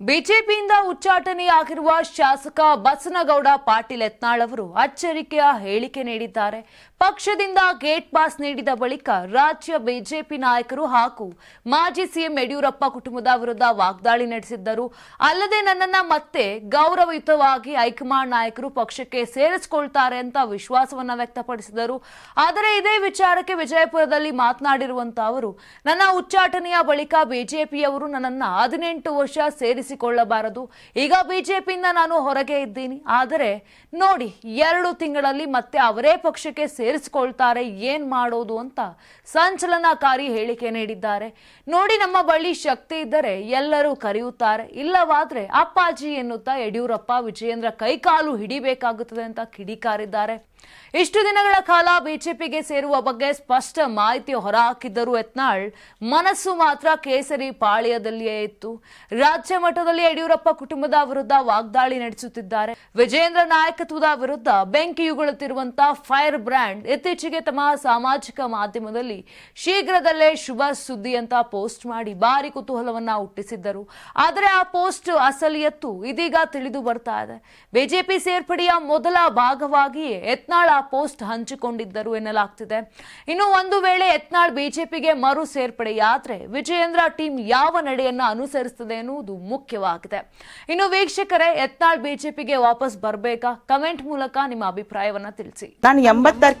ಬಿಜೆಪಿಯಿಂದ ಉಚ್ಚಾಟನೆಯಾಗಿರುವ ಶಾಸಕ ಬಸನಗೌಡ ಪಾಟೀಲ್ ಯತ್ನಾಳ್ ಅವರು ಅಚ್ಚರಿಕೆಯ ಹೇಳಿಕೆ ನೀಡಿದ್ದಾರೆ. ಪಕ್ಷದಿಂದ ಗೇಟ್ ಪಾಸ್ ನೀಡಿದ ಬಳಿಕ ರಾಜ್ಯ ಬಿಜೆಪಿ ನಾಯಕರು ಹಾಗೂ ಮಾಜಿ ಸಿಎಂ ಯಡಿಯೂರಪ್ಪ ಕುಟುಂಬದ ವಿರುದ್ಧ ವಾಗ್ದಾಳಿ ನಡೆಸಿದ್ದರು. ಅಲ್ಲದೆ ನನ್ನನ್ನ ಮತ್ತೆ ಗೌರವಯುತವಾಗಿ ಹೈಕಮಾಂಡ್ ನಾಯಕರು ಪಕ್ಷಕ್ಕೆ ಸೇರಿಸಿಕೊಳ್ತಾರೆ ಅಂತ ವಿಶ್ವಾಸವನ್ನ ವ್ಯಕ್ತಪಡಿಸಿದರು. ಆದರೆ ಇದೇ ವಿಚಾರಕ್ಕೆ ವಿಜಯಪುರದಲ್ಲಿ ಮಾತನಾಡಿರುವಂತ ಅವರು, ನನ್ನ ಉಚ್ಚಾಟನೆಯ ಬಳಿಕ ಬಿಜೆಪಿಯವರು ನನ್ನನ್ನ ಹದಿನೆಂಟು ವರ್ಷ ಸೇರಿಸಿಕೊಳ್ಳಬಾರದು. ಈಗ ಬಿಜೆಪಿಯಿಂದ ನಾನು ಹೊರಗೆ ಇದ್ದೀನಿ. ಆದರೆ ನೋಡಿ, ಎರಡು ತಿಂಗಳಲ್ಲಿ ಮತ್ತೆ ಅವರೇ ಪಕ್ಷಕ್ಕೆ ಸೇರಿಸಿಕೊಳ್ತಾರೆ, ಏನ್ ಮಾಡೋದು ಅಂತ ಸಂಚಲನಕಾರಿ ಹೇಳಿಕೆ ನೀಡಿದ್ದಾರೆ. ನೋಡಿ, ನಮ್ಮ ಬಳಿ ಶಕ್ತಿ ಇದ್ದರೆ ಎಲ್ಲರೂ ಕರೆಯುತ್ತಾರೆ. ಇಲ್ಲವಾದ್ರೆ ಅಪ್ಪಾಜಿ ಎನ್ನುತ್ತಾ ಯಡಿಯೂರಪ್ಪ ವಿಜಯೇಂದ್ರ ಕೈಕಾಲು ಹಿಡಿಬೇಕಾಗುತ್ತದೆ ಅಂತ ಕಿಡಿಕಾರಿದ್ದಾರೆ. ಇಷ್ಟು ದಿನಗಳ ಕಾಲ ಬಿಜೆಪಿಗೆ ಸೇರುವ ಬಗ್ಗೆ ಸ್ಪಷ್ಟ ಮಾಹಿತಿ ಹೊರಹಾಕಿದ್ದರು ಯತ್ನಾಳ್, ಮನಸ್ಸು ಮಾತ್ರ ಕೇಸರಿ ಪಾಳ್ಯದಲ್ಲಿಯೇ ಇತ್ತು. ರಾಜ್ಯ ಮಟ್ಟದಲ್ಲಿ ಯಡಿಯೂರಪ್ಪ ಕುಟುಂಬದ ವಿರುದ್ಧ ವಾಗ್ದಾಳಿ ನಡೆಸುತ್ತಿದ್ದಾರೆ. ವಿಜೇಂದ್ರ ನಾಯಕತ್ವದ ವಿರುದ್ಧ ಬೆಂಕಿಯುಗೊಳ್ಳುತ್ತಿರುವಂತಹ ಫೈರ್ ಬ್ರ್ಯಾಂಡ್ ಇತ್ತೀಚೆಗೆ ತಮ್ಮ ಸಾಮಾಜಿಕ ಮಾಧ್ಯಮದಲ್ಲಿ ಶೀಘ್ರದಲ್ಲೇ ಶುಭ ಸುದ್ದಿ ಅಂತ ಪೋಸ್ಟ್ ಮಾಡಿ ಭಾರಿ ಕುತೂಹಲವನ್ನ ಹುಟ್ಟಿಸಿದ್ದರು. ಆದರೆ ಆ ಪೋಸ್ಟ್ ಅಸಲಿಯತ್ತು ಇದೀಗ ತಿಳಿದು ಬರ್ತಾ ಇದೆ. ಬಿಜೆಪಿ ಸೇರ್ಪಡೆಯ ಮೊದಲ ಭಾಗವಾಗಿಯೇ ಯತ್ನಾಳ್ ಆ ಪೋಸ್ಟ್ ಹಂಚಿಕೊಂಡಿದ್ದರು ಎನ್ನಲಾಗ್ತಿದೆ. ಇನ್ನು ಒಂದು ವೇಳೆ ಯತ್ನಾಳ್ ಬಿಜೆಪಿಗೆ ಮರು ಸೇರ್ಪಡೆಯಾದ್ರೆ ವಿಜಯೇಂದ್ರ ಟೀಮ್ ಯಾವ ನಡೆಯನ್ನ ಅನುಸರಿಸುತ್ತದೆ ಎನ್ನುವುದು ಮುಖ್ಯವಾಗಿದೆ. ಇನ್ನು ವೀಕ್ಷಕರೇ, ಯತ್ನಾಳ್ ಬಿಜೆಪಿಗೆ ವಾಪಸ್ ಬರಬೇಕಾ? ಕಮೆಂಟ್ ಮೂಲಕ ನಿಮ್ಮ ಅಭಿಪ್ರಾಯವನ್ನ ತಿಳಿಸಿ. ನಾನು ಎಂಬತ್ತಾರು